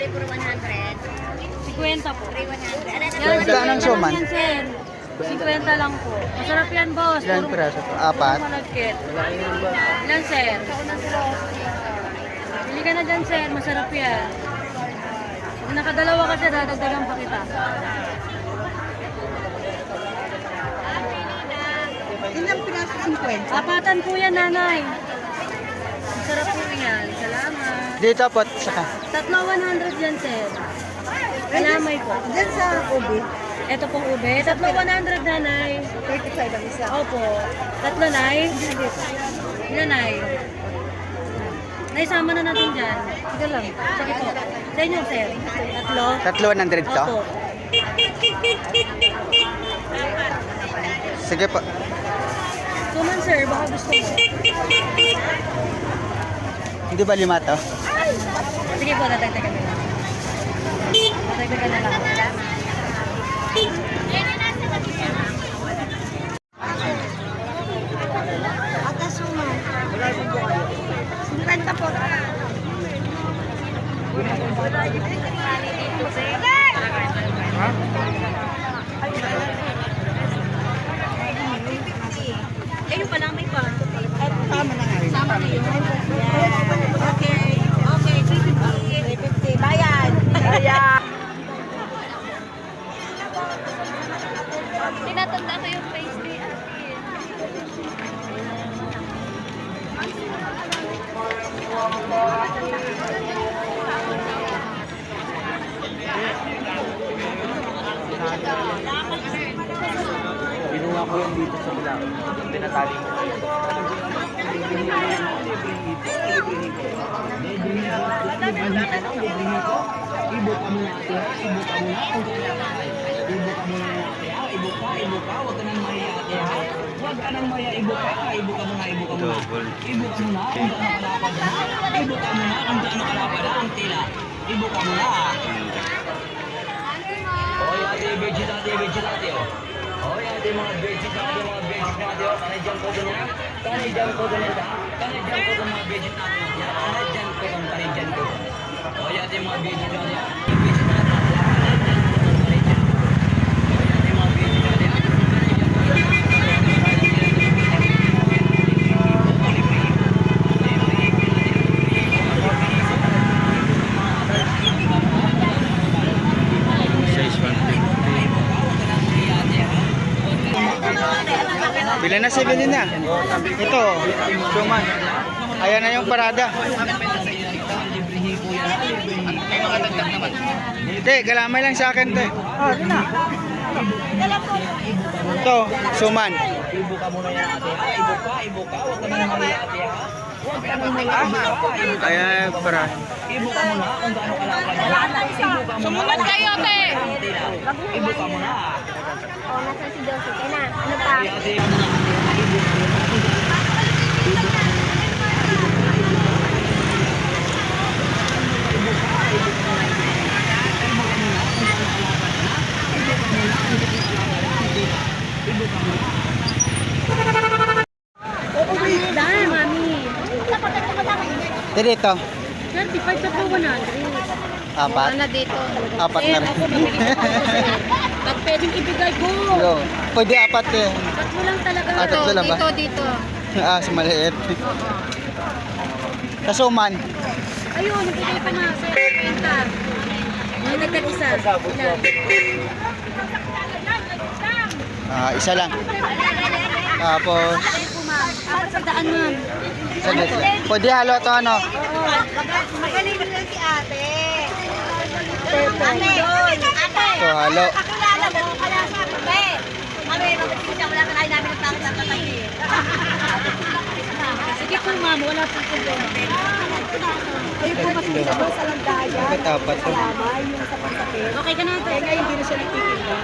Flavor 100. 50 po. 300. Ano Yan, Magkano ang suman? Yan, sir. 50 lang po. Masarap yan, boss. Ilan Puro- piraso to? Apat? malagkit. Ilan, sir? Bili ka na dyan, sir. Masarap yan. Pag nakadalawa ka, sir, dadagdagan pa kita. Ilang piraso 50? Apatan po yan, nanay. Masarap po yan. Salamat. Dito po, saka. Tatlo 100 yan, sir. Kalamay po. Diyan sa ubi, Ito pong ube. Tatlo 100, nanay. 35 ang isa. Opo. Tatlo, nay. Ilan, nay? Nay, sama na natin dyan. Sige lang. Sige po. Sa inyo, sir. Tatlo. Tatlo 100 to? Opo. Sige po. Sir. Baka gusto mo. Hindi ba lima to? Sige po, natagdagan na lang. Natagdagan na lang. Akasuman. 50 po. Eh, yung pala may pa. At tama na nga rin. Sama na yun. Okay. Okay. 350. Bayan. Bayan. Tinatanda ko yung face ni Binuha ko yung dito sa bilang. Pinatali ko. Ibo ka muna ate, ibo ka muna. Ibo ka muna ate, ha? Ibo ka, ibo ka. Huwag ka nang maya? Huwag ka nang maya, ibo ka. Ibo ka muna, ibo ka muna. Ibo ka muna, kung gaano kalapad na. Ibo ka muna, kung gaano kalapad na ang tila. Ibo ka muna. Oy, ate, ate, veggie ate, oh. Oy, ate, mga veggie ate, mga veggie natin, oh. Kanay dyan ko ganyan. Kanay dyan ko ganyan, ha? Kanay dyan ko mga veggie natin, ha? Kanay dyan ko, kanay dyan ko. Oy, ate, mga veggie natin, ha? Veggie natin, ha? Kanay dyan ko, kanay dyan ko. Oy, ate, mga veggie natin, ha? Kanay dyan ko, kanay dyan ko. Bila na si Bilin na. Ito, suman. Ayan na yung parada. Te, galamay lang sa akin, te. Oh, ito na. Ito, suman. Ibo ka muna yan ate? Ibo ka, ibo ka. Huwag ka nang mali ate, ha? Ayan, para. Ibo ka muna kung gaano ka muna. Sumunod kayo, te! Ibo ka muna. Oh, nasa si Joseph. Kaya na, ano pa? Dito. 35 to 100. Apat. Ano dito? Apat Eh, na rin. ako pa. Pag pwedeng ibigay ko. Yo. Pwede apat eh. Tatlo lang talaga. Ah, tatlo lang ba? Dito, dito. ah, sa maliit. Sa suman. Ayun, ibigay ko na sa'yo. 50. May dagdag isa. Ilan? Ah, isa lang. Tapos, Apat sa daan man. Pwede halo to ano? Magaling na si ate. Ate, ate. To halo. Kakilala mo, kaya sa kape. Kami, mabisita, wala ka namin ng pangit ng eh. Sige po ma'am, wala pong problema. Ay, po mas sa sa landaya. Bakit apat to? Tama, yung sa pansakit. Okay ka na ate. Kaya hindi na siya nagtitinda.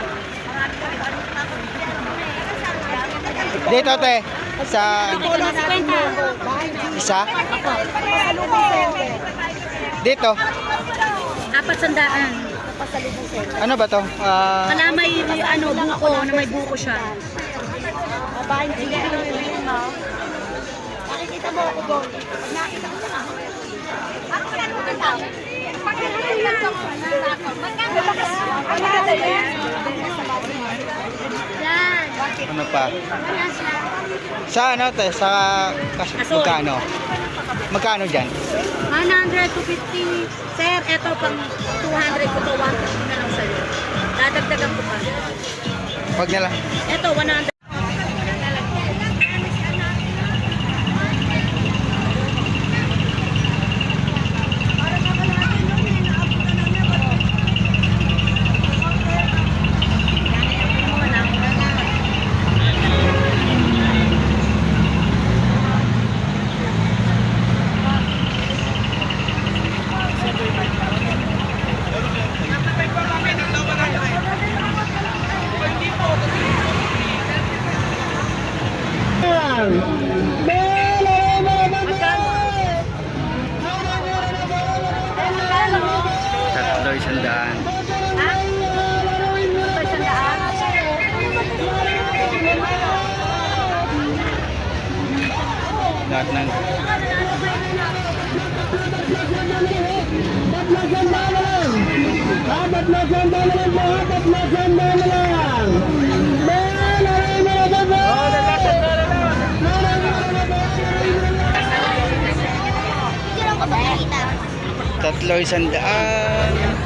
Dito te. Sa isa. Te. Dito. Apat sandaan. Ano ba to? Ah, Wala may ano, buko, na may buko siya. Babaeng sige na yun, ha? Nakikita mo ako doon. Pag nakita ko na. Ako wala nung tao. Pagkakailan ko, magkano Wala na yan. Yan. ano pa? Sa ano te? Sa kas, magkano? Magkano dyan? 100 to 50. Sir, eto pang 200 ko to, 150 na lang sa'yo. Dadagdagan ko pa. Wag na lang. Eto, 100. Isang daan. Lahat ng tatlo isang daan.